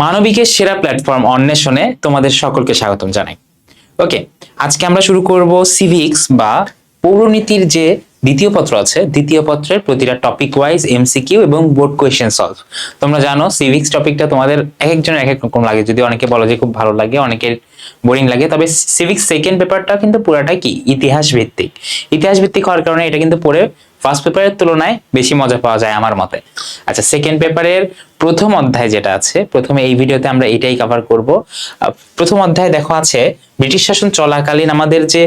মানবিকের সেরা প্ল্যাটফর্ম অন্বেষণে তোমাদের সকলকে স্বাগতম জানাই। ওকে আজকে আমরা শুরু করব সিভিক্স বা পৌরনীতির যে দ্বিতীয় পত্র আছে, দ্বিতীয় পত্রের প্রতিটা টপিক ওয়াইজ এমসিকিউ এবং বোর্ড কোয়েশ্চেন সলভ তোমরা জানো, সিভিক্স টপিকটা তোমাদের এক একজনের এক এক রকম লাগে। যদি অনেকে বলো যে খুব ভালো লাগে, অনেকের বোরিং লাগে। তবে সিভিক্স সেকেন্ড পেপারটা কিন্তু পুরাটাই কি? ইতিহাস ভিত্তিক ইতিহাস ভিত্তিক হওয়ার কারণে এটা কিন্তু পড়ে ফার্স্ট পেপারের তুলনায় বেশি মজা পাওয়া যায় আমার মতে। আচ্ছা সেকেন্ড পেপারের প্রথম অধ্যায় যেটা আছে, প্রথমে এই ভিডিওতে আমরা এটাই কভার করব। প্রথম অধ্যায় দেখো আছে, ব্রিটিশ শাসন চলাকালীন আমাদের যে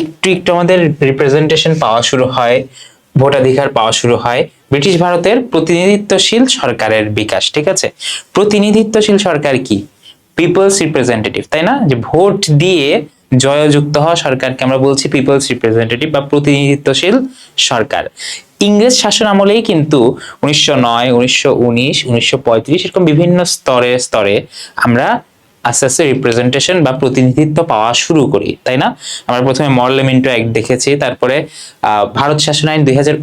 একটু একটু আমাদের রিপ্রেজেন্টেশন পাওয়া শুরু হয়, ভোটাধিকার পাওয়া শুরু হয়, ব্রিটিশ ভারতের প্রতিনিধিত্বশীল সরকারের বিকাশ, ঠিক আছে? প্রতিনিধিত্বশীল সরকার কি? পিপলস রিপ্রেজেন্টেটিভ তাই না? যে ভোট দিয়ে জয়যুক্ত হওয়া সরকারকে আমরা বলছি পিপলস রিপ্রেজেন্টেটিভ বা প্রতিনিধিত্বশীল সরকার। ইংরেজ শাসন আমলেই কিন্তু উনিশশো নয়, উনিশশো উনিশ, উনিশশো পঁয়ত্রিশ এরকম বিভিন্ন স্তরে স্তরে আমরা আস্তে আস্তে রিপ্রেজেন্টেশন বা প্রতিনিধিত্ব পাওয়া শুরু করি, তাই না? আমরা প্রথমে মরলেমেন্টো অ্যাক্ট দেখেছি, তারপরে ভারত শাসন আইন দুই হাজার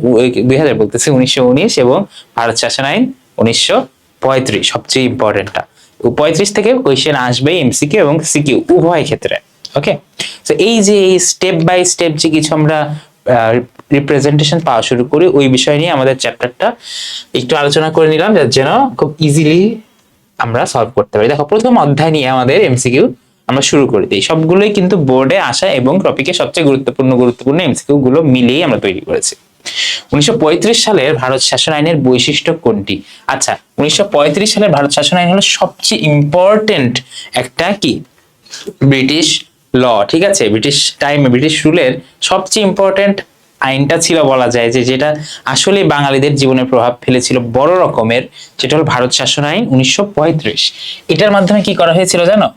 দুই হাজার বলতেছি, উনিশশো উনিশ এবং ভারত শাসন আইন উনিশশো পঁয়ত্রিশ, সবচেয়ে ইম্পর্টেন্টটা পঁয়ত্রিশ থেকে কোয়েশ্চেন আসবে এমসিকিউ এবং সিকিউ উভয় ক্ষেত্রে ওকে তো এই যে এই স্টেপ বাই স্টেপ যে কিছু আমরা রিপ্রেজেন্টেশন পাওয়া শুরু করি, ওই বিষয় নিয়ে আমাদের চ্যাপ্টারটা একটু আলোচনা করে নিলাম যার যেন খুব ইজিলি আমরা সলভ করতে পারি। দেখো, প্রথম অধ্যায় নিয়ে আমাদের এমসিকিউ আমরা শুরু করে দিই। সবগুলোই কিন্তু বোর্ডে আসা এবং টপিকে সবচেয়ে গুরুত্বপূর্ণ গুরুত্বপূর্ণ এমসিকিউ গুলো মিলিয়ে আমরা তৈরি করেছি। উনিশশো সালের ভারত শাসন আইনের বৈশিষ্ট্য কোনটি? আচ্ছা উনিশশো সালের ভারত শাসন আইন হলো সবচেয়ে ইম্পর্টেন্ট একটা কি? ব্রিটিশ ল, ঠিক আছে? ব্রিটিশ টাইমে ব্রিটিশ রুলের সবচেয়ে ইম্পর্টেন্ট আইনটা ছিল বলা যায় যে যেটা আসলে বাঙালিদের জীবনে প্রভাব ফেলেছিল বড় রকমের যেটা হল ভারত শাসন আইন উনিশশো পঁয়ত্রিশ। এটার মাধ্যমে কি করা হয়েছিল জানো?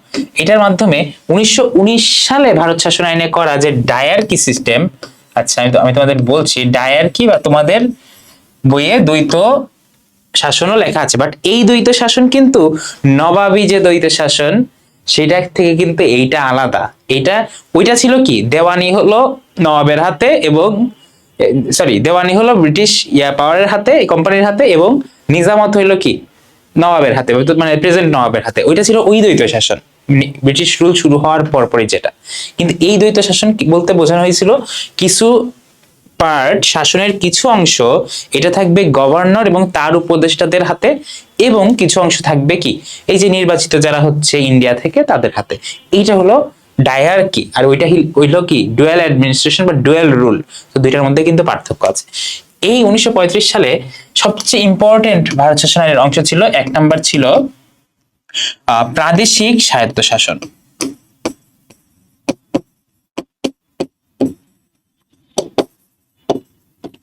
এটার মাধ্যমে উনিশশো উনিশ সালে ভারত শাসন আইনে করা যে ডায়ার কি সিস্টেম আচ্ছা আমি আমি তোমাদের বলছি, ডায়ার কি বা তোমাদের বইয়ে দ্বৈত শাসনও লেখা আছে বাট এই দ্বৈত শাসন কিন্তু নবাবী যে দ্বৈত শাসন, সেটা থেকে কিন্তু এইটা আলাদা। এইটা ওইটা ছিল কি? দেওয়ানি হলো নবাবের হাতে এবং সরি দেওয়ানি হলো ব্রিটিশ ইয়া পাওয়ারের হাতে কোম্পানির হাতে এবং নিজামত হইল কি? নবাবের হাতে মানে প্রেজেন্ট নবাবের হাতে। ওইটা ছিল ওই দ্বৈত শাসন। ব্রিটিশ রুল শুরু হওয়ার পরপরই যেটা। কিন্তু এই দ্বৈত শাসন বলতে বোঝানো হয়েছিল, কিছু পার্ট শাসনের কিছু অংশ, এটা থাকবে গভর্নর এবং তার উপদেষ্টাদের হাতে এবং কিছু অংশ থাকবে কি? এই যে নির্বাচিত যারা হচ্ছে ইন্ডিয়া থেকে তাদের হাতে। এইটা হলো ডায়ারকি আর ওইটা হইল কি? ডুয়েল অ্যাডমিনিস্ট্রেশন বা ডুয়েল রুল তো দুইটার মধ্যে কিন্তু পার্থক্য আছে। এই উনিশশো পঁয়ত্রিশ সালে সবচেয়ে ইম্পর্টেন্ট ভারত শাসন আইনের অংশ ছিল, এক নাম্বার ছিল প্রাদেশিক স্বায়ত্তশাসন।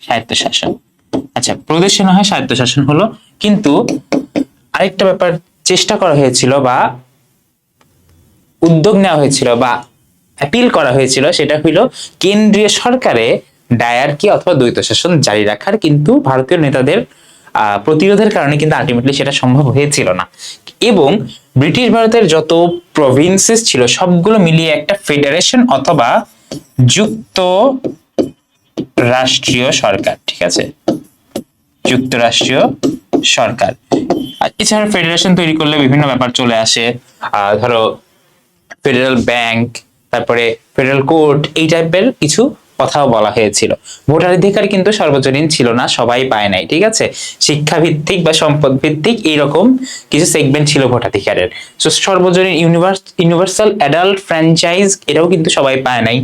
স্বায়ত্তশাসন। আচ্ছা প্রদেশে না হয় স্বায়ত্তশাসন হলো, কিন্তু আরেকটা ব্যাপার চেষ্টা করা হয়েছিল বা উদ্যোগ নেওয়া হয়েছিল বা অ্যাপিল করা হয়েছিল, সেটা হইল কেন্দ্রীয় সরকারে ডায়ারকি অথবা দ্বৈত শাসন জারি রাখার কিন্তু ভারতীয় নেতাদের প্রতিরোধের কারণে কিন্তু আলটিমেটলি সেটা সম্ভব হয়েছিল না। এবং ব্রিটিশ ভারতের যত প্রভিন্সেস ছিল, সবগুলো মিলিয়ে একটা ফেডারেশন অথবা যুক্ত রাষ্ট্রীয় সরকার, ঠিক আছে? যুক্তরাষ্ট্রীয় সরকার। এছাড়া ফেডারেশন তৈরি করলে বিভিন্ন ব্যাপার চলে আসে। ধরো ফেডারেল ব্যাংক তারপরে ফেডারেল কোর্ট এই টাইপের কিছু কথাও বলা হয়েছিল। ভোটাধিকার কিন্তু সর্বজনীন ছিল না, সবাই পায় নাই, ঠিক আছে? শিক্ষা ভিত্তিক বা সম্পদ ভিত্তিক এইরকম কিছু সেগমেন্ট ছিল ভোটাধিকারের। তো সর্বজনীন ইউনিভার্স ইউনিভার্সাল অ্যাডাল্ট ফ্র্যাঞ্চাইজ এটাও কিন্তু সবাই পায় নাই।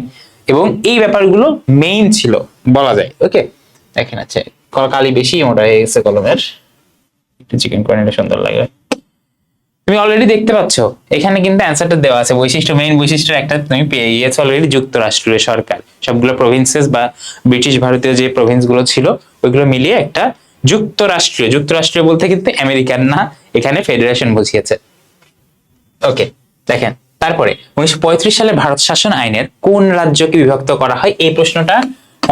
এবং এই ব্যাপারগুলো মেইন ছিল, বলা যায় ওকে দেখেন আছে কালি বেশি মোটা হয়ে গেছে কলমের। একটু চিকেন করে সুন্দর লাগে তুমি অলরেডি দেখতে পাচ্ছ, এখানে কিন্তু অ্যান্সারটা দেওয়া আছে। বৈশিষ্ট্য মেইন বৈশিষ্ট্যের একটা তুমি পেয়ে গিয়েছো অলরেডি যুক্তরাষ্ট্রীয় সরকার। সবগুলো প্রভিন্সেস বা ব্রিটিশ ভারতীয় যে প্রভিন্সগুলো ছিল, ওইগুলো মিলিয়ে একটা যুক্তরাষ্ট্রীয়। যুক্তরাষ্ট্রীয় বলতে কিন্তু আমেরিকান না, এখানে ফেডারেশন বুঝিয়েছে। ওকে দেখেন, তারপরে উনিশশো পঁয়ত্রিশ সালে ভারত শাসন আইনের কোন রাজ্যকে বিভক্ত করা হয়, এই প্রশ্নটা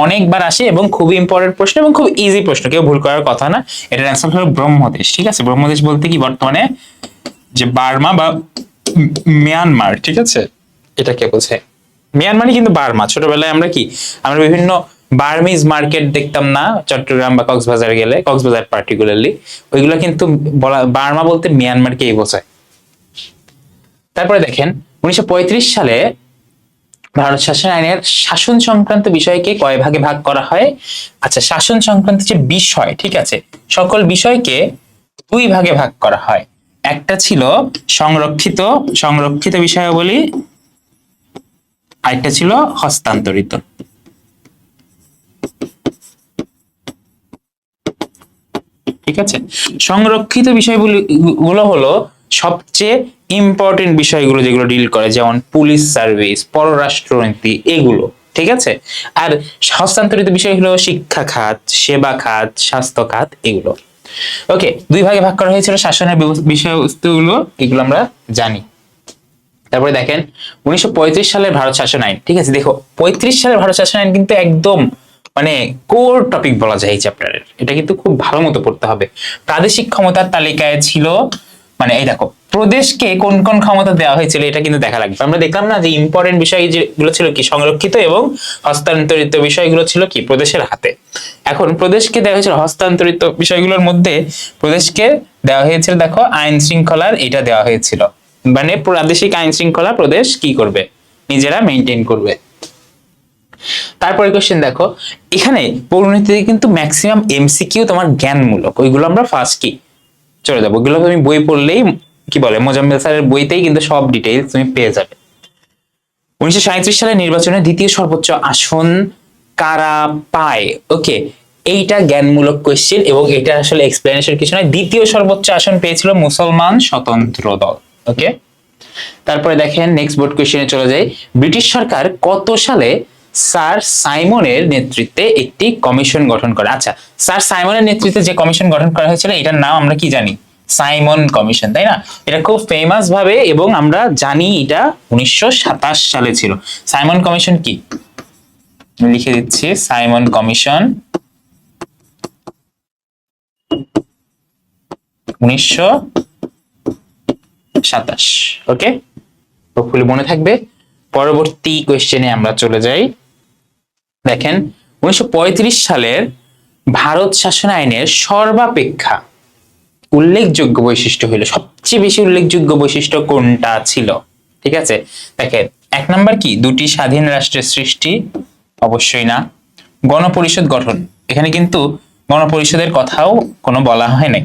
অনেকবার আসে এবং খুবই ইম্পর্টেন্ট প্রশ্ন এবং খুব ইজি প্রশ্ন, কেউ ভুল করার কথা না। এটার অ্যান্সার হলো ব্রহ্মদেশ, ঠিক আছে? ব্রহ্মদেশ বলতে কি বর্তমানে যে বার্মা বা মিয়ানমার, ঠিক আছে? এটা কে বোঝে মিয়ানমারই কিন্তু বার্মা। ছোটবেলায় আমরা কি? আমরা বিভিন্ন বার্মিজ মার্কেট দেখতাম না, চট্টগ্রাম বা কক্সবাজার গেলে, কক্সবাজার পার্টিকুলারলি ওইগুলো কিন্তু বলা, বার্মা বলতে মিয়ানমারকেই বোঝায়। তারপরে দেখেন, উনিশশো পঁয়ত্রিশ সালে ভারত শাসন আইনের শাসন সংক্রান্ত বিষয়কে কয় ভাগে ভাগ করা হয়? আচ্ছা শাসন সংক্রান্ত যে বিষয়, ঠিক আছে, সকল বিষয়কে দুই ভাগে ভাগ করা হয়। একটা ছিল সংরক্ষিত সংরক্ষিত বিষয়াবলী, আরেকটা ছিল হস্তান্তরিত। ঠিক আছে? সংরক্ষিত বিষয়গুলো, গুলো হলো সবচেয়ে ইম্পর্টেন্ট বিষয়গুলো যেগুলো ডিল করে, যেমন পুলিশ সার্ভিস পররাষ্ট্রনীতি, এগুলো। ঠিক আছে? আর হস্তান্তরিত বিষয় হলো শিক্ষা খাত, সেবা খাত, স্বাস্থ্য খাত, এগুলো। ওকে দুই ভাগে ভাগ করা হয়েছিল শাসনের বিষয়বস্তুগুলো, এগুলো আমরা জানি। তারপরে দেখেন, উনিশশো পঁয়ত্রিশ সালের ভারত শাসন আইন। ঠিক আছে, দেখো, পঁয়ত্রিশ সালের ভারত শাসন আইন কিন্তু একদম মানে কোর টপিক বলা যায় এই চ্যাপ্টারের এটা কিন্তু খুব ভালো মতো পড়তে হবে। প্রাদেশিক ক্ষমতার তালিকায় ছিল মানে এই দেখো, প্রদেশকে কোন কোন ক্ষমতা দেওয়া হয়েছিল এটা কিন্তু দেখা লাগবে। আমরা দেখলাম না যে ইম্পর্টেন্ট বিষয় যেগুলো ছিল কি? সংরক্ষিত এবং হস্তান্তরিত বিষয়গুলো ছিল কি? প্রদেশের হাতে। এখন প্রদেশকে দেওয়া হয়েছিল হস্তান্তরিত বিষয়গুলোর মধ্যে প্রদেশকে দেওয়া হয়েছিল দেখো, আইন শৃঙ্খলার এটা দেওয়া হয়েছিল। মানে প্রাদেশিক আইন শৃঙ্খলা প্রদেশ কি করবে? নিজেরা মেনটেন করবে। তারপরে কোশ্চেন দেখো, এখানে পৌরনীতিতে কিন্তু ম্যাক্সিমাম এমসিকিউ তোমার জ্ঞানমূলক, ওইগুলো আমরা ফার্স্ট কি? চলে যাব। ওগুলো তুমি বই পড়লেই কি বলে, মোজাম্মেল স্যারের বইতেই কিন্তু সব ডিটেইলস তুমি পেয়ে যাবে। উনিশশো সালে নির্বাচনে দ্বিতীয় সর্বোচ্চ আসন কারা পায়? ওকে এইটা জ্ঞানমূলক কোয়েশ্চেন এবং এটা আসলে এক্সপ্লেনেশন কিছু নয়। দ্বিতীয় সর্বোচ্চ আসন পেয়েছিল মুসলমান স্বতন্ত্র দল। ওকে তারপরে দেখেন নেক্সট বোর্ড কোয়েশ্চেনে চলে যাই। ব্রিটিশ সরকার কত সালে স্যার সাইমনের নেতৃত্বে একটি কমিশন গঠন করে। আচ্ছা স্যার সাইমনের নেতৃত্বে যে কমিশন গঠন করা হয়েছিল, এটার নাম আমরা কি জানি? সাইমন কমিশন, তাই না? এটা খুব ফেমাস ভাবে এবং আমরা জানি এটা উনিশশো সাতাশ সালে ছিল। সাইমন কমিশন কি? লিখে দিচ্ছি, সাইমন কমিশন উনিশশো সাতাশ ওকে হোপফুলি মনে থাকবে। পরবর্তী কোয়েশ্চেনে আমরা চলে যাই। দেখেন, উনিশশো পঁয়ত্রিশ সালের ভারত শাসন আইনের সর্বাপেক্ষা উল্লেখযোগ্য বৈশিষ্ট্য হলো সবচেয়ে বেশি উল্লেখযোগ্য বৈশিষ্ট্য কোনটা ছিল? ঠিক আছে? দেখেন, এক নাম্বার কি? দুটি স্বাধীন রাষ্ট্রের সৃষ্টি? অবশ্যই না। গণপরিষদ গঠন। এখানে কিন্তু গণপরিষদের কথাও কোনো বলা হয় নাই।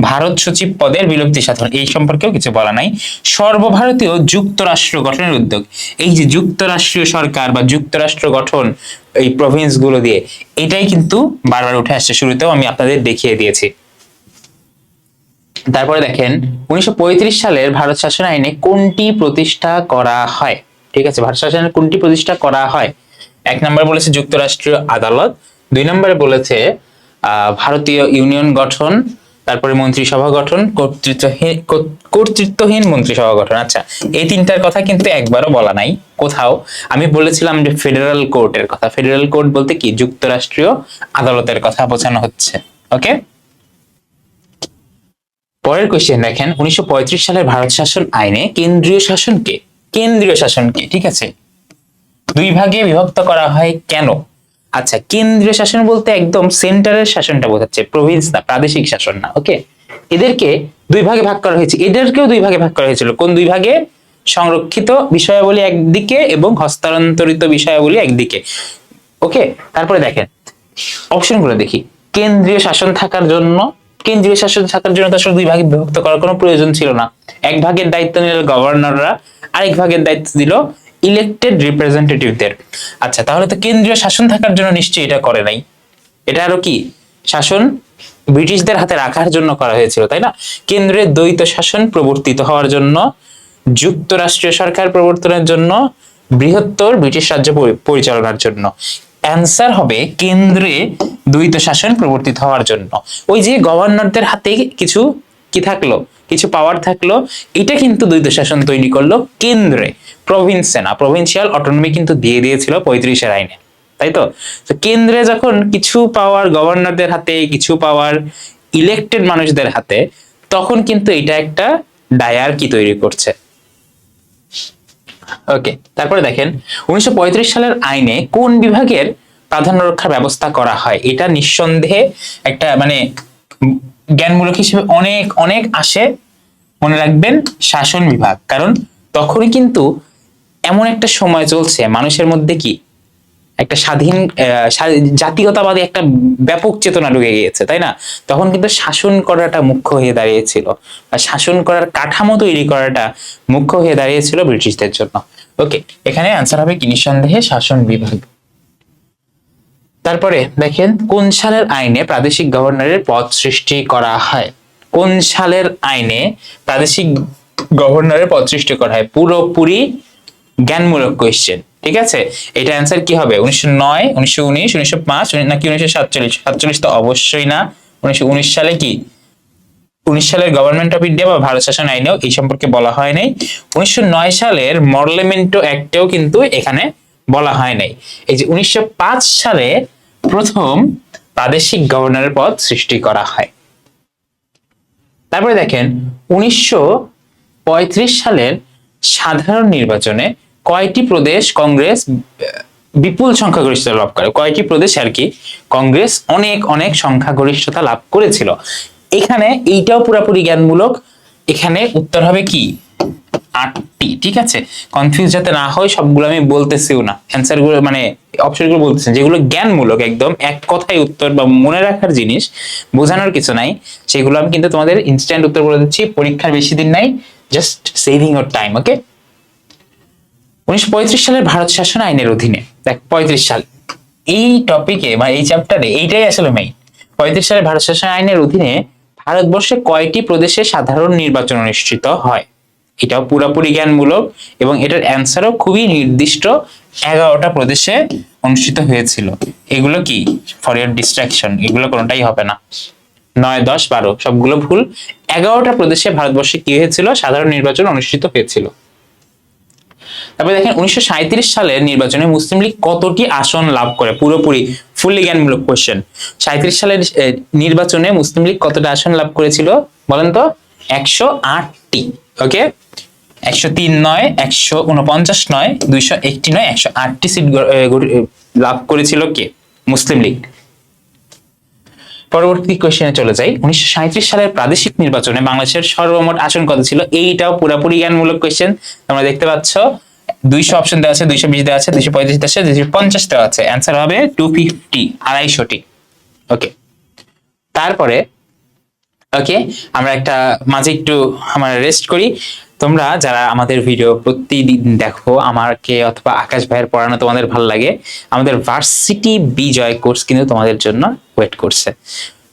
ভারত সচিব পদের বিলুপ্তি সাধন, এই সম্পর্কেও কিছু বলা নাই। সর্বভারতীয় যুক্তরাষ্ট্র গঠনের উদ্যোগ। এই যে যুক্তরাষ্ট্রীয় সরকার বা যুক্তরাষ্ট্র গঠন এই প্রভিন্সগুলো দিয়ে। এটাই কিন্তু বারবার উঠে আসছে শুরুতেও, আমি আপনাদের দেখিয়ে দিয়েছি। তারপরে দেখেন, উনিশশো পঁয়ত্রিশ সালের ভারত শাসন আইনে কোনটি প্রতিষ্ঠা করা হয়? ঠিক আছে, ভারত শাসন আইনে কোনটি প্রতিষ্ঠা করা হয়? এক নম্বর বলেছে যুক্তরাষ্ট্রীয় আদালত, দুই নম্বরে বলেছে ভারতীয় ইউনিয়ন গঠন তারপরে মন্ত্রিসভা গঠন, কর্তৃত্বহীন কর্তৃত্বহীন মন্ত্রিসভা গঠন। আচ্ছা এই তিনটার কথা কিন্তু একবারও বলা নাই। কোথাও আমি বলেছিলাম যে ফেডারেল কোর্টের কথা। ফেডারেল কোর্ট বলতে কি? যুক্তরাষ্ট্রীয় আদালতের কথা বোঝানো হচ্ছে। ওকে? পরের কোয়েশ্চেন দেখেন। উনিশশো পঁয়ত্রিশ সালের ভারত শাসন আইনে কেন্দ্রীয় শাসনকে কেন্দ্রীয় শাসনকে, ঠিক আছে? দুই ভাগে বিভক্ত করা হয় কেন? আচ্ছা কেন্দ্রীয় শাসন বলতে একদম সেন্টারের শাসনটা বোঝাচ্ছে, প্রভিন্স না, প্রাদেশিক শাসন না ওকে এদেরকে দুই ভাগে ভাগ করা হয়েছে, এদেরকেও দুই ভাগে ভাগ করা হয়েছিল, কোন দুই ভাগে? সংরক্ষিত বিষয়াবলী একদিকে এবং হস্তান্তরিত বিষয়াবলী একদিকে ওকে তারপরে দেখেন অপশনগুলো দেখি, কেন্দ্রীয় শাসন থাকার জন্য, কেন্দ্রীয় শাসন থাকার জন্য তো আসলে দুই ভাগে বিভক্ত করার কোনো প্রয়োজন ছিল না, এক ভাগের দায়িত্ব নিল গভর্নররা আরেক ভাগের দায়িত্ব দিল ইলেক্টেড রিপ্রেজেন্টেটিভদের আচ্ছা তাহলে তো কেন্দ্রীয় শাসন থাকার জন্য নিশ্চয়ই এটা করে নাই। এটা আরও কি? শাসন ব্রিটিশদের হাতে রাখার জন্য করা হয়েছিল, তাই না? কেন্দ্রের দ্বৈত শাসন প্রবর্তিত হওয়ার জন্য, যুক্তরাষ্ট্রীয় সরকার প্রবর্তনের জন্য, বৃহত্তর ব্রিটিশ রাজ্য পরি- পরিচালনার জন্য। অ্যান্সার হবে কেন্দ্রে দ্বৈত শাসন প্রবর্তিত হওয়ার জন্য। ওই যে গভর্নরদের হাতে কিছু কি থাকল? কিছু পাওয়ার থাকল, এটা কিন্তু দ্বৈত শাসন তৈরি করল কেন্দ্রে। প্রভিন্সে না প্রভিন্সিয়াল অটোনমি কিন্তু দিয়ে দিয়েছিল পঁয়ত্রিশের আইনে, তাই তো? কেন্দ্রে যখন কিছু পাওয়ার গভর্নরদের হাতে, কিছু পাওয়ার ইলেক্টেড মানুষদের হাতে, তখন কিন্তু এটা একটা ডায়ার কি তৈরি করছে। ওকে তারপরে দেখেন, উনিশশো পঁয়ত্রিশ সালের আইনে কোন বিভাগের প্রাধান্য রক্ষার ব্যবস্থা করা হয়? এটা নিঃসন্দেহে একটা মানে জ্ঞানমূলক হিসেবে অনেক অনেক আসে, মনে রাখবেন, শাসন বিভাগ। কারণ তখনই কিন্তু এমন একটা সময় চলছে, মানুষের মধ্যে কি একটা স্বাধীন জাতীয়তাবাদী একটা ব্যাপক চেতনা ঢুকে গিয়েছে, তাই না? তখন কিন্তু শাসন করাটা মুখ্য হয়ে দাঁড়িয়েছিল, বা শাসন করার কাঠামো তৈরি করাটা মুখ্য হয়ে দাঁড়িয়েছিল ব্রিটিশদের জন্য। ওকে এখানে অ্যান্সার হবে কি? নিঃসন্দেহে শাসন বিভাগ। তারপরে দেখেন, কোন সালের আইনে প্রাদেশিক গভর্নরের পদ সৃষ্টি করা হয়? কোন সালের আইনে প্রাদেশিক গভর্নরের পদ সৃষ্টি করা হয়? পুরোপুরি জ্ঞানমূলক কোয়েশ্চেন ঠিক আছে? এটা অ্যান্সার কি হবে? উনিশশো নয়, উনিশশো উনিশ, উনিশশো পাঁচ নাকি উনিশশো সাতচল্লিশ? সাতচল্লিশ তো অবশ্যই না। উনিশশো উনিশ সালে কি? উনিশ সালের গভর্নমেন্ট অফ ইন্ডিয়া বা ভারত শাসন আইনেও এই সম্পর্কে বলা হয় নাই। উনিশশো নয় সালের মডেলেমেন্টো অ্যাক্টেও কিন্তু এখানে বলা হয় নাই। এই যে উনিশশো পাঁচ সালে প্রথম প্রাদেশিক গভর্নরের পদ সৃষ্টি করা হয়। তারপরে দেখেন, উনিশশো পঁয়ত্রিশ সালের সাধারণ নির্বাচনে কয়টি প্রদেশ কংগ্রেস বিপুল সংখ্যাগরিষ্ঠতা লাভ করে? কয়েকটি প্রদেশ আর কি? কংগ্রেস অনেক অনেক সংখ্যাগরিষ্ঠতা লাভ করেছিল। এখানে এইটাও পুরাপুরি জ্ঞানমূলক। এখানে উত্তর হবে কি? আটটি, ঠিক আছে? কনফিউজ যাতে না হয়, সবগুলো আমি বলতেছিও না। অ্যান্সারগুলো মানে অপশনগুলো বলতেছি। যেগুলো জ্ঞানমূলক একদম, এক কথায় উত্তর বা মনে রাখার জিনিস, বোঝানোর কিছু নাই। সেগুলো আমি কিন্তু তোমাদের ইনস্ট্যান্ট উত্তর বলে দিচ্ছি। পরীক্ষার বেশি দিন নাই just saving our time okay উনিশশো পঁয়ত্রিশ সালের ভারত শাসন আইনের অধীনে। দেখ, পঁয়ত্রিশ সাল। এই টপিকে বা এই চ্যাপ্টারে এইটাই আসলে মেইন পঁয়ত্রিশ সালের ভারত শাসন আইনের অধীনে ভারতবর্ষে কয়টি প্রদেশে সাধারণ নির্বাচন অনুষ্ঠিত হয়? এটাও পুরোপুরি জ্ঞানমূলক এবং এটার অ্যান্সারও খুবই নির্দিষ্ট এগারোটা প্রদেশে অনুষ্ঠিত হয়েছিল। এগুলো কি? ফর ইয়ার ডিস্ট্রাকশন এগুলো কোনোটাই হবে না। নয়, দশ, বারো, সবগুলো ভুল। এগারোটা প্রদেশে ভারতবর্ষে কি হয়েছিল? সাধারণ নির্বাচন অনুষ্ঠিত হয়েছিল। তারপরে দেখেন, উনিশশো সালের নির্বাচনে মুসলিম লীগ কতটি আসন লাভ করে? পুরোপুরি ফুললি জ্ঞানমূলক কোশ্চেন সাঁত্রিশ সালের নির্বাচনে মুসলিম লীগ কতটা আসন লাভ করেছিল? বলেন তো, একশো আটটি। ওকে একশো তিন নয়, একশো উনপঞ্চাশ নয়, দুইশো একটি নয়, একশো আটটি সিট লাভ করেছিল কে? মুসলিম লীগ। পরবর্তী কোশ্চেনে চলে যাই। উনিশশো সাঁইত্রিশ সালের প্রাদেশিক নির্বাচনে বাংলাদেশের সর্বমোট আসন কত ছিল? এইটাও পুরোপুরি জ্ঞানমূলক কোশ্চেন তোমরা দেখতে পাচ্ছ, দুইশো অপশন দেওয়া আছে, দুইশো বিশ দেওয়া আছে, দুইশো পঁয়ত্রিশ দেওয়া আছে, দুইশো পঞ্চাশ দেওয়া আছে। অ্যান্সার হবে টু ফিফটি আড়াইশোটি। ওকে তারপরে ওকে আমরা একটা মাঝে একটু আমরা রেস্ট করি। তোমরা যারা আমাদের ভিডিও প্রতিদিন দেখো, আমাকে অথবা আকাশ ভাইয়ের পড়ানো তোমাদের ভালো লাগে। আমাদের ভার্সিটি বিজয় কোর্স কিন্তু তোমাদের জন্য ওয়েট করছে।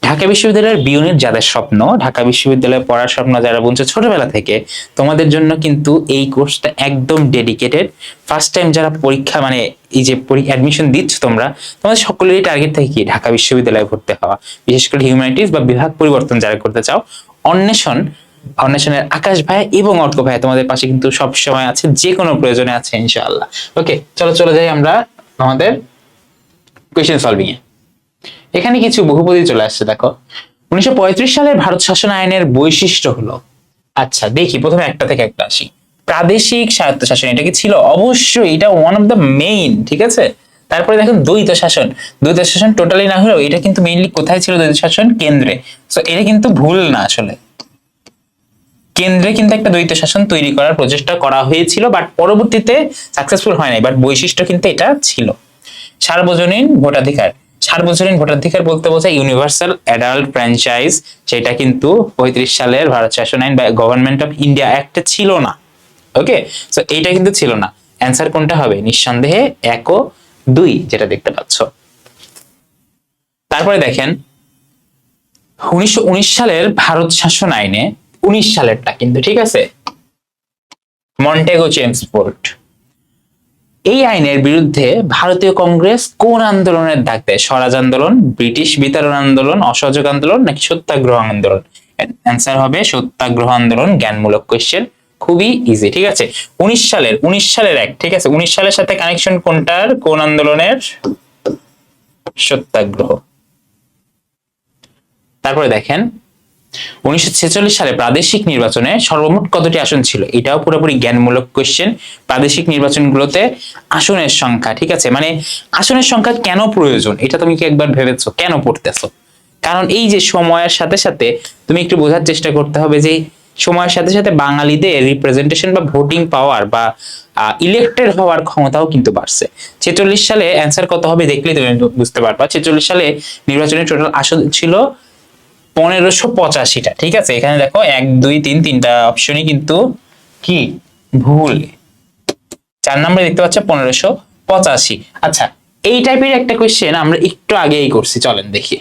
ঢাকা বিশ্ববিদ্যালয়ের বিউনিট যাদের স্বপ্ন, ঢাকা বিশ্ববিদ্যালয়ে পড়ার স্বপ্ন যারা বুনছে ছোটবেলা থেকে, তোমাদের জন্য কিন্তু এই কোর্সটা একদম ডেডিকেটেড ফার্স্ট টাইম যারা পরীক্ষা মানে এই যে অ্যাডমিশন দিচ্ছ তোমরা, তোমাদের সকলেরই টার্গেট থাকে কি? ঢাকা বিশ্ববিদ্যালয়ে ভর্তি হওয়া। বিশেষ করে হিউম্যানিটিস বা বিভাগ পরিবর্তন যারা করতে চাও, অন্বেষণ, অন্বেষণের আকাশ ভাই এবং অর্ক ভাই তোমাদের পাশে কিন্তু সব সময় আছে যে কোনো প্রয়োজনে আছে, ইনশাআল্লাহ। ওকে চলো, চলে যাই আমরা আমাদের কোয়েশ্চেন সলভিং এ এখানে কিছু বহুপদী চলে আসছে, দেখো। উনিশশো সালের ভারত শাসন আইনের বৈশিষ্ট্য হলো আচ্ছা দেখি, প্রথমে একটা থেকে একটা আসি। প্রাদেশিক স্বায়ত্তশাসন এটা কি ছিল? অবশ্যই, এটা ওয়ান অফ দ্য মেইন ঠিক আছে? তারপরে দেখুন, দ্বৈত শাসন। দ্বৈত শাসন টোটালি না হলেও এটা কিন্তু মেইনলি কোথায় ছিল? দ্বৈত শাসন কেন্দ্রে। সো এটা কিন্তু ভুল না আসলে। কেন্দ্রে কিন্তু একটা দ্বৈত শাসন তৈরি করার প্রচেষ্টা করা হয়েছিল বাট পরবর্তীতে সাকসেসফুল হয় নাই বাট বৈশিষ্ট্য কিন্তু এটা ছিল। সার্বজনীন ভোটাধিকার। সার্বজনীন ভোটাধিকার বলতে বোঝায় ইউনিভার্সাল অ্যাডাল্ট ফ্র্যাঞ্চাইজ যেটা কিন্তু পঁয়ত্রিশ সালের ভারত শাসন আইন বা গভর্নমেন্ট অফ ইন্ডিয়া অ্যাক্টে ছিল না। ওকে সো এইটা কিন্তু ছিল না। অ্যান্সার কোনটা হবে? নিঃসন্দেহে এক ও দুই যেটা দেখতে পাচ্ছ। তারপরে দেখেন, উনিশশো উনিশ সালের ভারত শাসন আইনে, উনিশ সালেরটা কিন্তু, ঠিক আছে? মন্টেগো চেমসফোর্ট এই আইনের বিরুদ্ধে ভারতীয় কংগ্রেস কোন আন্দোলনের ডাক দেয়? স্বরাজ আন্দোলন, ব্রিটিশ বিতরণ আন্দোলন, অসহযোগ আন্দোলন নাকি সত্যাগ্রহ আন্দোলন? অ্যান্সার হবে সত্যাগ্রহ আন্দোলন, জ্ঞানমূলক কোয়েশ্চেন খুবই ইজি ঠিক আছে? উনিশ সালের উনিশ সালের এক, ঠিক আছে? উনিশ সালের সাথে কানেকশন কোনটার? কোন আন্দোলনের? সত্যাগ্রহ। তারপরে দেখেন উনিশশো ছেচল্লিশ সালে প্রাদেশিক নির্বাচনে সর্বমোট কতটি আসন ছিল? এটাও পুরোপুরি জ্ঞানমূলক কোশ্চেন প্রাদেশিক নির্বাচনগুলোতে আসনের সংখ্যা, ঠিক আছে? মানে আসনের সংখ্যা কেন প্রয়োজন? এটা তুমি কি একবার ভেবেছো? কেন পড়তেছো? কারণ এই যে সময়ের সাথে সাথে তুমি একটু বোঝার চেষ্টা করতে হবে যে সময়ের সাথে সাথে বাঙালিদের রিপ্রেজেন্টেশন বা ভোটিং পাওয়ার বা ইলেক্টেড হওয়ার ক্ষমতাও কিন্তু বাড়ছে। ছেচল্লিশ সালে অ্যান্সার কত হবে দেখলেই তুমি বুঝতে পারবা। ছেচল্লিশ সালে নির্বাচনের টোটাল আসন ছিল পনেরোশো পঁচাশিটা, ঠিক আছে? এখানে দেখো এক, দুই, তিন, তিনটা অপশনই কিন্তু কি? ভুল। চার নম্বরে দেখতে পাচ্ছ পনেরোশো পঁচাশি। আচ্ছা এই টাইপের একটা কোয়েশ্চেন আমরা একটু আগেই করছি, চলেন দেখি।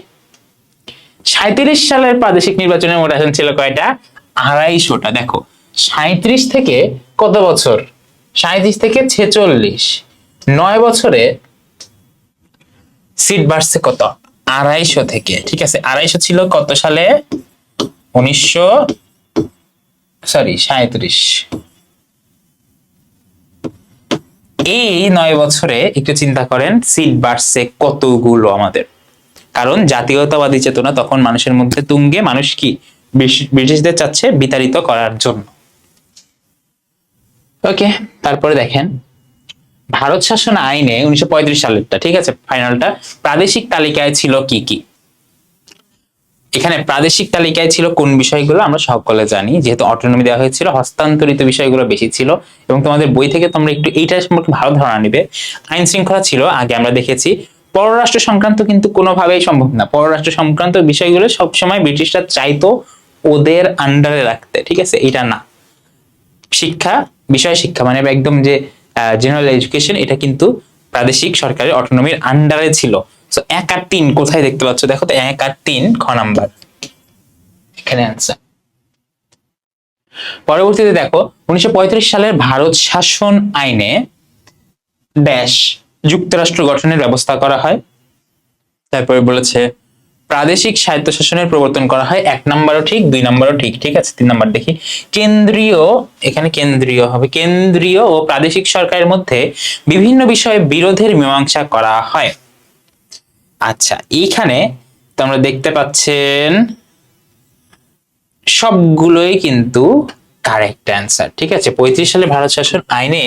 সাঁত্রিশ সালের প্রাদেশিক নির্বাচনের মোট আসন ছিল কয়টা? আড়াইশোটা। দেখো সাঁত্রিশ থেকে কত বছর? সাঁত্রিশ থেকে ছেচল্লিশ। নয় বছরে সিট বাড়ছে কত? আড়াইশো থেকে, ঠিক আছে? আড়াইশো ছিল কত সালে? উনিশশো, সরি সাঁত্রিশ এই নয় বছরে একটু চিন্তা করেন, সিট বাড়ছে কতগুলো আমাদের। কারণ জাতীয়তাবাদী চেতনা তখন মানুষের মধ্যে তুঙ্গে, মানুষ কি ব্রিটিশ- ব্রিটিশদের চাচ্ছে বিতাড়িত করার জন্য। ওকে, তারপরে দেখেন। ভারত শাসন আইনে উনিশশো সালেরটা, ঠিক আছে? ফাইনালটা প্রাদেশিক তালিকায় ছিল কি কি? এখানে প্রাদেশিক তালিকায় ছিল কোন বিষয়গুলো আমরা সকলে জানি, যেহেতু অটোনমি দেওয়া হয়েছিল, হস্তান্তরিত বিষয়গুলো বেশি ছিল, এবং তোমাদের বই থেকে তোমরা একটু এইটার সম্পর্কে ভালো ধারণা নিবে। আইন শৃঙ্খলা ছিল, আগে আমরা দেখেছি, পররাষ্ট্র সংক্রান্ত কিন্তু কোনোভাবেই সম্ভব না। পররাষ্ট্র সংক্রান্ত বিষয়গুলো সবসময় ব্রিটিশরা চাইতো ওদের আন্ডারে রাখতে, ঠিক আছে? এটা না। শিক্ষা, বিষয় শিক্ষা মানে একদম যে জেনারেল এডুকেশন এটা কিন্তু প্রাদেশিক সরকারের অটোনমির আন্ডারে ছিল। সো এক আর তিন কোথায় দেখতে পাচ্ছ? দেখো তো, এক আর তিন, খ নাম্বার। এখানে আনসার পরবর্তীতে দেখো, উনিশশো পঁয়ত্রিশ সালের ভারত শাসন আইনে ড্যাশ যুক্তরাষ্ট্র গঠনের ব্যবস্থা করা হয়। তারপরে বলেছে প্রাদেশিক স্বায়ত্তশাসনের প্রবর্তন করা হয়। এক নম্বরও ঠিক, দুই নম্বরও ঠিক ঠিক আছে? তিন নম্বর দেখি। কেন্দ্রীয়, এখানে কেন্দ্রীয় হবে। কেন্দ্রীয় ও প্রাদেশিক সরকারের মধ্যে বিভিন্ন বিষয়ে বিরোধের মীমাংসা করা হয়। আচ্ছা এইখানে তোমরা দেখতে পাচ্ছেন, সবগুলোই কিন্তু কারেক্ট অ্যান্সার, ঠিক আছে? পঁয়ত্রিশ সালে ভারত শাসন আইনে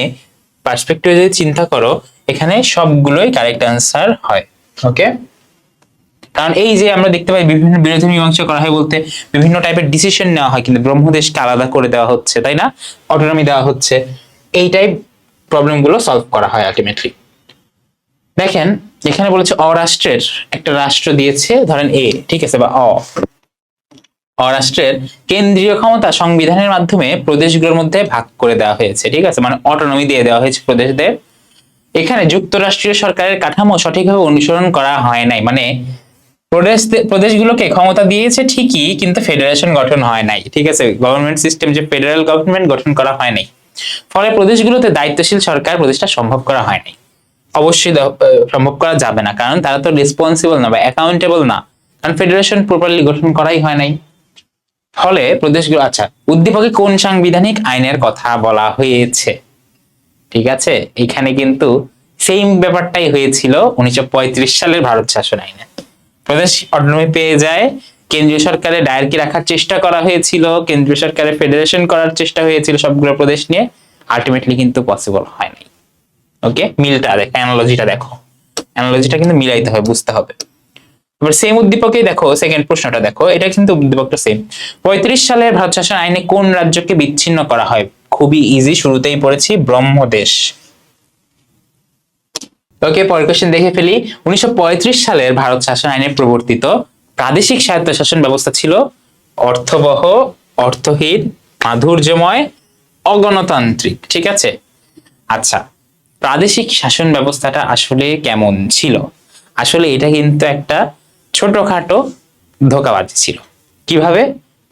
পার্সপেক্টিভে যদি চিন্তা করো, এখানে সবগুলোই কারেক্ট অ্যান্সার হয়, ওকে? কারণ এই যে আমরা দেখতে পাই বিভিন্ন বিরোধী মীমাংসা করা হয় বলতে বিভিন্ন টাইপের ডিসিশন নেওয়া হয়, কিন্তু ব্রহ্মদেশকে আলাদা করে দেওয়া হচ্ছে, তাই না? অটোনমি দেওয়া হচ্ছে। এই টাইপ প্রবলেমগুলো সলভ করা হয় আলটিমেটলি দেখেন, এখানে বলেছে অরাষ্ট্রের একটা রাষ্ট্র দিয়েছে, ধরেন এ, ঠিক আছে, বা অ। অরাষ্ট্রের কেন্দ্রীয় ক্ষমতা সংবিধানের মাধ্যমে প্রদেশগুলোর মধ্যে ভাগ করে দেওয়া হয়েছে, ঠিক আছে? মানে অটোনমি দিয়ে দেওয়া হয়েছে প্রদেশদের। এখানে যুক্তরাষ্ট্রীয় সরকারের কাঠামো সঠিকভাবে অনুসরণ করা হয় নাই মানে প্রদেশ প্রদেশগুলোকে ক্ষমতা দিয়েছে ঠিকই, কিন্তু ফেডারেশন গঠন হয় নাই। ঠিক আছে? গভর্নমেন্ট সিস্টেম যে ফেডারেল গভর্নমেন্ট গঠন করা হয় নাই। ফলে প্রদেশগুলোতে দায়িত্বশীল সরকার প্রতিষ্ঠা সম্ভব করা হয় নাই। অবশ্যই সম্ভব করা যাবে না, কারণ তারা তো রেসপন্সিবল না বা অ্যাকাউন্টেবল না। কারণ ফেডারেশন প্রপারলি গঠন করাই হয় নাই। ফলে প্রদেশগুলো আচ্ছা উদ্দীপকে কোন সাংবিধানিক আইনের কথা বলা হয়েছে? ঠিক আছে? এখানে কিন্তু সেম ব্যাপারটাই হয়েছিল উনিশশো পঁয়ত্রিশ সালের ভারত শাসন আইনে। প্রদেশ অটোনমি পেয়ে যায়। কেন্দ্রীয় সরকারের ডায়ারকি রাখার চেষ্টা করা হয়েছিল? কেন্দ্রীয় সরকারে ফেডারেশন করার চেষ্টা হয়েছিল সবগুলো প্রদেশ নিয়ে। আলটিমেটলি কিন্তু পসিবল হয় নাই। ওকে মিলটা দেখো অ্যানালজিটা দেখো। অ্যানালজিটা কিন্তু মিলাইতে হবে, বুঝতে হবে। এবার সেম উদ্দীপকেই দেখো সেকেন্ড প্রশ্নটা দেখো। এটা কিন্তু উদ্দীপকটা সেম পঁয়ত্রিশ সালের ভারত শাসন আইনে কোন রাজ্যকে বিচ্ছিন্ন করা হয়? খুবই ইজি শুরুতেই পড়েছি, ব্রহ্মদেশ। ওকে, পরের কোশ্চেন দেখে ফেলি। উনিশশো পঁয়ত্রিশ সালের ভারত শাসন আইনে প্রবর্তিত প্রাদেশিক স্বায়ত্তশাসন ব্যবস্থা ছিল অর্থবহ, অর্থহীন, মাধুর্যময়, অগণতান্ত্রিক, ঠিক আছে? আচ্ছা প্রাদেশিক শাসন ব্যবস্থাটা আসলে কেমন ছিল? আসলে এটা কিন্তু একটা ছোটখাটো ধোকাবাজি ছিল। কীভাবে?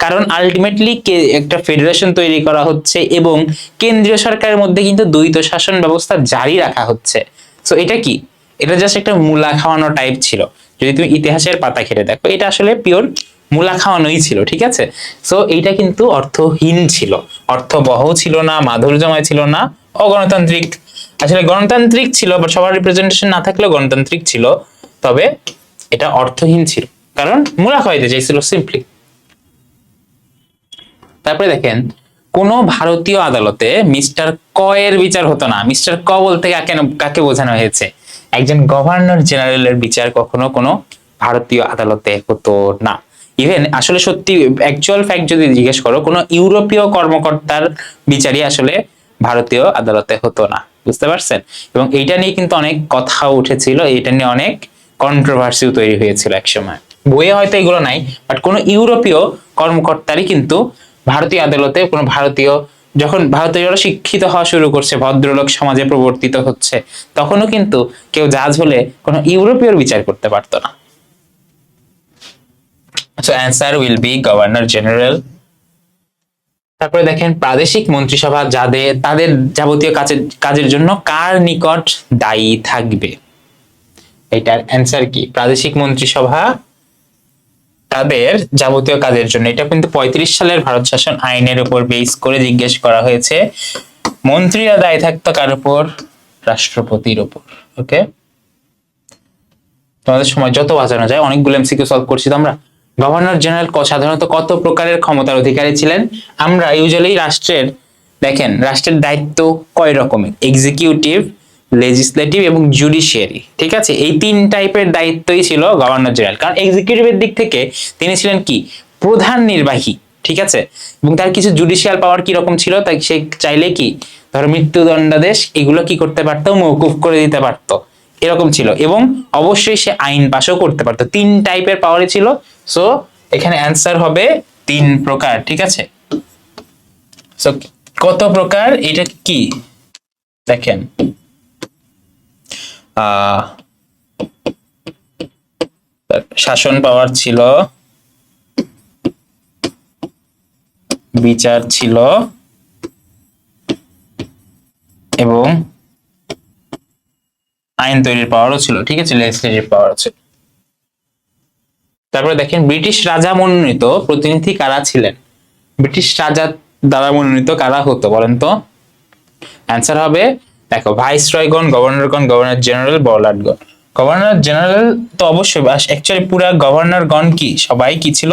কারণ আলটিমেটলি একটা ফেডারেশন তৈরি করা হচ্ছে এবং কেন্দ্রীয় সরকারের মধ্যে কিন্তু দ্বৈত শাসন ব্যবস্থা জারি রাখা হচ্ছে। সো এটা কি? এটা জাস্ট একটা মূলা খাওয়ানো টাইপ ছিল। যদি তুমি ইতিহাসের পাতা ঘেটে দেখো, এটা আসলে পিওর মূলা খাওয়ানোই ছিল, ঠিক আছে? সো এইটা কিন্তু অর্থহীন ছিল। অর্থবহ ছিল না, মাধুর্যময় ছিল না, অগণতান্ত্রিক। আসলে গণতান্ত্রিক ছিল বাট সবার রিপ্রেজেন্টেশন না থাকলেও গণতান্ত্রিক ছিল। তবে এটা অর্থহীন ছিল। কারণ মূলা খাওয়াইতে চাইছিল সিম্পলি তারপরে দেখেন কোন ভারতীয় আদালতে মিস্টার ক এর বিচার হতো না। মিস্টার ক বলতে কাকে কাকে বোঝানো হয়েছে? একজন গভর্নর জেনারেলের বিচার কখনো কোনো ভারতীয় আদালতে হতো না। ইভেন আসলে সত্যি অ্যাকচুয়াল ফ্যাক্ট যদি জিজ্ঞেস করো, কোনো ইউরোপীয় কর্মকর্তার বিচারই আসলে ভারতীয় আদালতে হতো না। বুঝতে পারছেন? এবং এইটা নিয়ে কিন্তু অনেক কথা উঠেছিল এটা নিয়ে অনেক কন্ট্রোভার্সিও তৈরি হয়েছিল একসময়। বইয়ে হয়তো এগুলো নাই বাট কোনো ইউরোপীয় কর্মকর্তারই কিন্তু ভারতীয় আদালতে কোনো ভারতীয়, যখন ভারতীয়রা শিক্ষিত হওয়া শুরু করছে, ভদ্রলোক সমাজে প্রবর্তিত হচ্ছে, তখনও কিন্তু কেউ জাজ হলে কোনো ইউরোপীয় বিচার করতে পারতো না। So answer will be governor general তারপরে দেখেন, প্রাদেশিক মন্ত্রিসভা যাদের, তাদের যাবতীয় কাজের কাজের জন্য কার নিকট দায়ী থাকবে? এটার অ্যান্সার কি? প্রাদেশিক মন্ত্রিসভা তাদের যাবতীয় কাজের জন্য। এটা কিন্তু পঁয়ত্রিশ সালের ভারত শাসন আইনের উপর বেস করে জিজ্ঞেস করা হয়েছে। মন্ত্রীরা দায়ী থাকতো কার উপর? রাষ্ট্রপতির উপর ওকে তোমাদের সময় যত বাঁচানো যায়, অনেকগুলো এমসিকিউ সলভ করছি তো আমরা গভর্নর জেনারেল সাধারণত কত প্রকারের ক্ষমতার অধিকারী ছিলেন? আমরা ইউজুয়ালি রাষ্ট্রের, দেখেন, রাষ্ট্রের দায়িত্ব কয় রকমের? এক্সিকিউটিভ লেজিসলেটিভ এবং জুডিশিয়ারি ঠিক আছে? এই তিন টাইপের দায়িত্বই ছিল গভর্নর জেনারেল কারণ এক্সিকিউটিভের দিক থেকে তিনি ছিলেন কি? প্রধান নির্বাহী, ঠিক আছে? এবং তার কিছু জুডিশিয়াল পাওয়ার কি রকম ছিল? তাই সে চাইলে কি? ধরো মৃত্যুদণ্ডাদেশ, এগুলো কি করতে পারতো? মৌকুফ করে দিতে পারতো। এরকম ছিল। এবং অবশ্যই সে আইন পাশও করতে পারতো। তিন টাইপের পাওয়ারই ছিল। সো এখানে অ্যান্সার হবে তিন প্রকার, ঠিক আছে? সো কত প্রকার? এটা কি? দেখেন। শাসন পাওয়ার ছিল, বিচার ছিল, এবং আইন তৈরির পাওয়ারও ছিল, ঠিক আছে? লেজিসলেটিভ পাওয়ারও ছিল। তারপরে দেখেন, ব্রিটিশ রাজা মনোনীত প্রতিনিধি কারা ছিলেন? ব্রিটিশ রাজা দ্বারা মনোনীত কারা হতো বলেন তো? অ্যান্সার হবে দেখো ভাইস রয়গণ গভর্নরগণ, গভর্নর জেনারেল বলারগণ গভর্নর জেনারেল তো অবশ্যই অ্যাকচুয়ালি পুরা গভর্নরগণ কি? সবাই কি ছিল?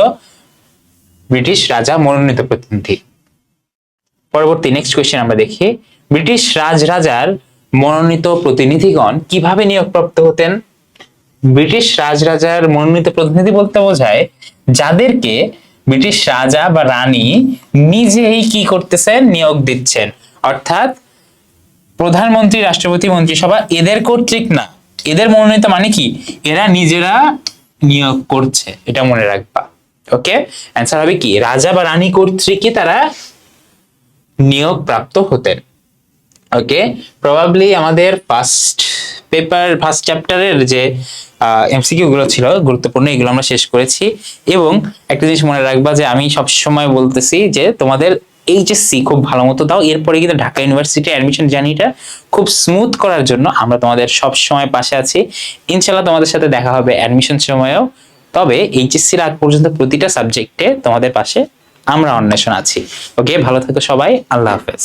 ব্রিটিশ রাজা মনোনীত প্রতিনিধি। পরবর্তী নেক্সট কোয়েশ্চেন আমরা দেখি। ব্রিটিশ রাজরাজার মনোনীত প্রতিনিধিগণ কীভাবে নিয়োগপ্রাপ্ত হতেন? ব্রিটিশ রাজ রাজার মনোনীত প্রতিনিধি বলতে বোঝায়, যাদেরকে ব্রিটিশ রাজা বা রানী নিজেই কি করতেছেন? নিয়োগ দিচ্ছেন। অর্থাৎ প্রধানমন্ত্রী, রাষ্ট্রপতি, মন্ত্রিসভা এদের কর্তৃক না। এদের মনোনীত মানে কি? এরা নিজেরা নিয়োগ করছে, এটা মনে রাখবা। ওকে অ্যান্সার হবে কি? রাজা বা রানী কর্তৃকই তারা নিয়োগ প্রাপ্ত হতেন। ওকে প্রবাবলি আমাদের ফার্স্ট পেপার ফার্স্ট চ্যাপ্টারের যে এমসিকিউ গুলো ছিল, গুরুত্বপূর্ণ, এগুলো আমরা শেষ করেছি। এবং একটা জিনিস মনে রাখবা যে আমি সব সময় বলতেছি যে তোমাদের এইচএসসি খুব ভালো মতো দাও। এরপরে কিন্তু ঢাকা ইউনিভার্সিটি অ্যাডমিশন জার্নিটা খুব স্মুথ করার জন্য আমরা তোমাদের সব সময় পাশে আছি। ইনশাল্লাহ তোমাদের সাথে দেখা হবে অ্যাডমিশন সময়ও। তবে এইচএসসির আগ পর্যন্ত প্রতিটা সাবজেক্টে তোমাদের পাশে আমরা অন্বেষণ আছি। ওকে ভালো থেকো সবাই। আল্লাহ হাফেজ।